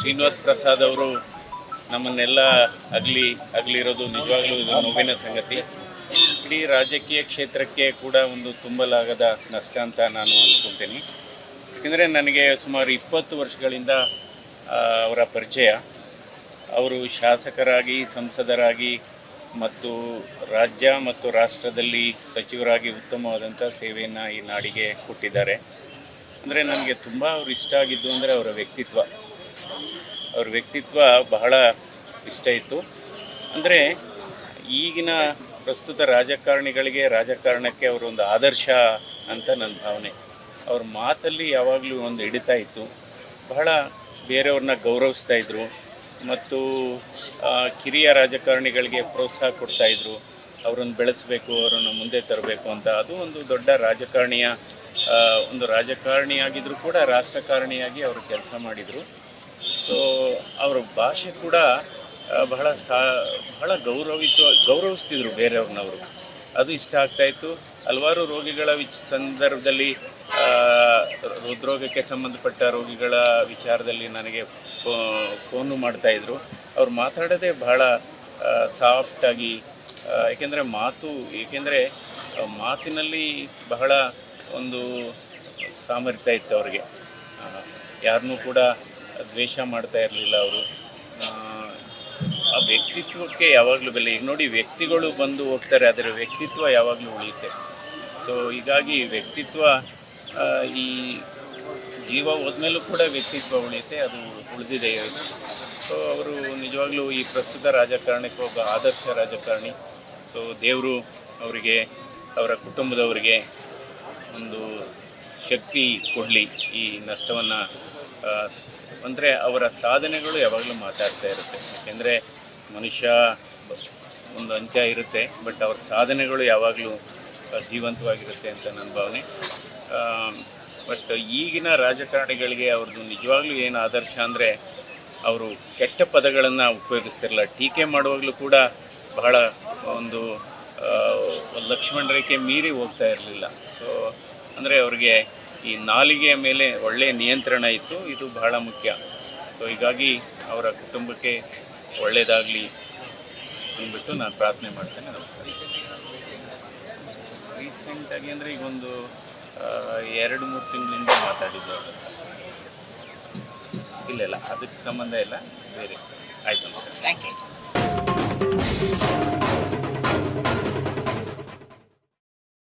ಶ್ರೀನಿವಾಸ್ ಪ್ರಸಾದ್ ಅವರು ನಮ್ಮನ್ನೆಲ್ಲ ಅಗಲಿ, ಅಗಲಿರೋದು ನಿಜವಾಗ್ಲೂ ಇದು ನೋವಿನ ಸಂಗತಿ. ಇಡೀ ರಾಜಕೀಯ ಕ್ಷೇತ್ರಕ್ಕೆ ಕೂಡ ಒಂದು ತುಂಬಲಾಗದ ನಷ್ಟ ಅಂತ ನಾನು ಅಂದ್ಕೊಳ್ತೀನಿ ಯಾಕೆಂದರೆ ನನಗೆ ಸುಮಾರು ಇಪ್ಪತ್ತು ವರ್ಷಗಳಿಂದ ಅವರ ಪರಿಚಯ. ಅವರು ಶಾಸಕರಾಗಿ, ಸಂಸದರಾಗಿ ಮತ್ತು ರಾಜ್ಯ ಮತ್ತು ರಾಷ್ಟ್ರದಲ್ಲಿ ಸಚಿವರಾಗಿ ಉತ್ತಮವಾದಂಥ ಸೇವೆಯನ್ನು ಈ ನಾಡಿಗೆ ಕೊಟ್ಟಿದ್ದಾರೆ. ಅಂದರೆ ನನಗೆ ತುಂಬ ಅವರು ಇಷ್ಟ ಆಗಿದ್ದು ಅಂದರೆ ಅವರ ವ್ಯಕ್ತಿತ್ವ. ಅವ್ರ ವ್ಯಕ್ತಿತ್ವ ಬಹಳ ಇಷ್ಟ ಇತ್ತು. ಅಂದರೆ ಈಗಿನ ಪ್ರಸ್ತುತ ರಾಜಕಾರಣಿಗಳಿಗೆ ರಾಜಕಾರಣಕ್ಕೆ ಅವರು ಒಂದು ಆದರ್ಶ ಅಂತ ನನ್ನ ಭಾವನೆ. ಅವ್ರ ಮಾತಲ್ಲಿ ಯಾವಾಗಲೂ ಒಂದು ಹಿಡಿತಾ ಇತ್ತು. ಬಹಳ ಬೇರೆಯವ್ರನ್ನ ಗೌರವಿಸ್ತಾ ಇದ್ರು. ಮತ್ತು ಕಿರಿಯ ರಾಜಕಾರಣಿಗಳಿಗೆ ಪ್ರೋತ್ಸಾಹ ಕೊಡ್ತಾ ಇದ್ರು. ಅವರನ್ನು ಬೆಳೆಸಬೇಕು, ಅವರನ್ನು ಮುಂದೆ ತರಬೇಕು ಅಂತ. ಅದು ಒಂದು ದೊಡ್ಡ ರಾಜಕಾರಣಿಯ ಒಂದು ರಾಜಕಾರಣಿಯಾಗಿದ್ದರೂ ಕೂಡ ರಾಷ್ಟ್ರಕಾರಣಿಯಾಗಿ ಅವರು ಕೆಲಸ ಮಾಡಿದರು. ಸೊ ಅವರ ಭಾಷೆ ಕೂಡ ಬಹಳ ಸಾ, ಬಹಳ ಗೌರವಿತ ಗೌರವಿಸ್ತಿದ್ರು ಬೇರೆಯವ್ರನ್ನವರು. ಅದು ಇಷ್ಟ ಆಗ್ತಾಯಿತ್ತು ಹಲವಾರು ರೋಗಿಗಳ ವಿಚ್, ಸಂದರ್ಭದಲ್ಲಿ ಹೃದ್ರೋಗಕ್ಕೆ ಸಂಬಂಧಪಟ್ಟ ರೋಗಿಗಳ ವಿಚಾರದಲ್ಲಿ ನನಗೆ ಫೋನು ಮಾಡ್ತಾಯಿದ್ರು ಅವ್ರು ಮಾತಾಡೋದೇ ಬಹಳ ಸಾಫ್ಟಾಗಿ ಏಕೆಂದರೆ ಮಾತು, ಏಕೆಂದರೆ ಮಾತಿನಲ್ಲಿ ಬಹಳ ಒಂದು ಸಾಮರ್ಥ್ಯ ಇತ್ತು ಅವರಿಗೆ. ಯಾರನ್ನೂ ಕೂಡ ದ್ವೇಷ ಮಾಡ್ತಾ ಇರಲಿಲ್ಲ ಅವರು. ಆ ವ್ಯಕ್ತಿತ್ವಕ್ಕೆ ಯಾವಾಗಲೂ ಬೆಲೆ. ಈಗ ನೋಡಿ, ವ್ಯಕ್ತಿಗಳು ಬಂದು ಹೋಗ್ತಾರೆ ಅದರ ವ್ಯಕ್ತಿತ್ವ ಯಾವಾಗಲೂ ಉಳಿಯುತ್ತೆ. ಸೊ ಹೀಗಾಗಿ ವ್ಯಕ್ತಿತ್ವ ಈ ಜೀವ ಹೋದ್ಮೇಲೂ ಕೂಡ ವ್ಯಕ್ತಿತ್ವ ಉಳಿಯುತ್ತೆ, ಅದು ಉಳಿದಿದೆ. ಸೊ ಅವರು ನಿಜವಾಗ್ಲೂ ಈ ಪ್ರಸ್ತುತ ರಾಜಕಾರಣಕ್ಕೆ ಒಬ್ಬ ಆದರ್ಶ ರಾಜಕಾರಣಿ. ಸೊ ದೇವರು ಅವರಿಗೆ, ಅವರ ಕುಟುಂಬದವರಿಗೆ ಒಂದು ಶಕ್ತಿ ಕೊಡಲಿ ಈ ನಷ್ಟವನ್ನು ಅಂದರೆ ಅವರ ಸಾಧನೆಗಳು ಯಾವಾಗಲೂ ಮಾತಾಡ್ತಾ ಇರುತ್ತೆ. ಯಾಕೆಂದರೆ ಮನುಷ್ಯ ಒಂದು ಅಂತ್ಯ ಇರುತ್ತೆ ಬಟ್ ಅವ್ರ ಸಾಧನೆಗಳು ಯಾವಾಗಲೂ ಜೀವಂತವಾಗಿರುತ್ತೆ ಅಂತ ನನ್ನ ಭಾವನೆ. ಬಟ್ ಈಗಿನ ರಾಜಕಾರಣಿಗಳಿಗೆ ಅವ್ರದ್ದು ನಿಜವಾಗಲೂ ಏನು ಆದರ್ಶ ಅಂದರೆ ಅವರು ಕೆಟ್ಟ ಪದಗಳನ್ನು ಉಪಯೋಗಿಸ್ತಿರಲ್ಲ ಟೀಕೆ ಮಾಡುವಾಗಲೂ ಕೂಡ ಬಹಳ ಒಂದು ಲಕ್ಷ್ಮಣರೇಖೆ ಲಕ್ಷ್ಮಣ ರೇಖೆ ಮೀರಿ ಹೋಗ್ತಾ ಇರಲಿಲ್ಲ. ಸೊ ಅಂದರೆ ಅವ್ರಿಗೆ ಈ ನಾಲಿಗೆಯ ಮೇಲೆ ಒಳ್ಳೆಯ ನಿಯಂತ್ರಣ ಇತ್ತು, ಇದು ಬಹಳ ಮುಖ್ಯ. ಸೊ ಹೀಗಾಗಿ ಅವರ ಕುಟುಂಬಕ್ಕೆ ಒಳ್ಳೆಯದಾಗಲಿ ಅಂದ್ಬಿಟ್ಟು ನಾನು ಪ್ರಾರ್ಥನೆ ಮಾಡ್ತೇನೆ. ನಮಸ್ಕಾರ. ರೀಸೆಂಟಾಗಿ ಅಂದರೆ ಈಗ ಒಂದು ಎರಡು, ಮೂರು ತಿಂಗಳಿಂದ ಮಾತಾಡಿದ್ದು. ಇಲ್ಲ ಇಲ್ಲ, ಅದಕ್ಕೆ ಸಂಬಂಧ ಇಲ್ಲ, ಬೇರೆ. ಆಯ್ತು, ನಮಸ್ಕಾರ. Thank you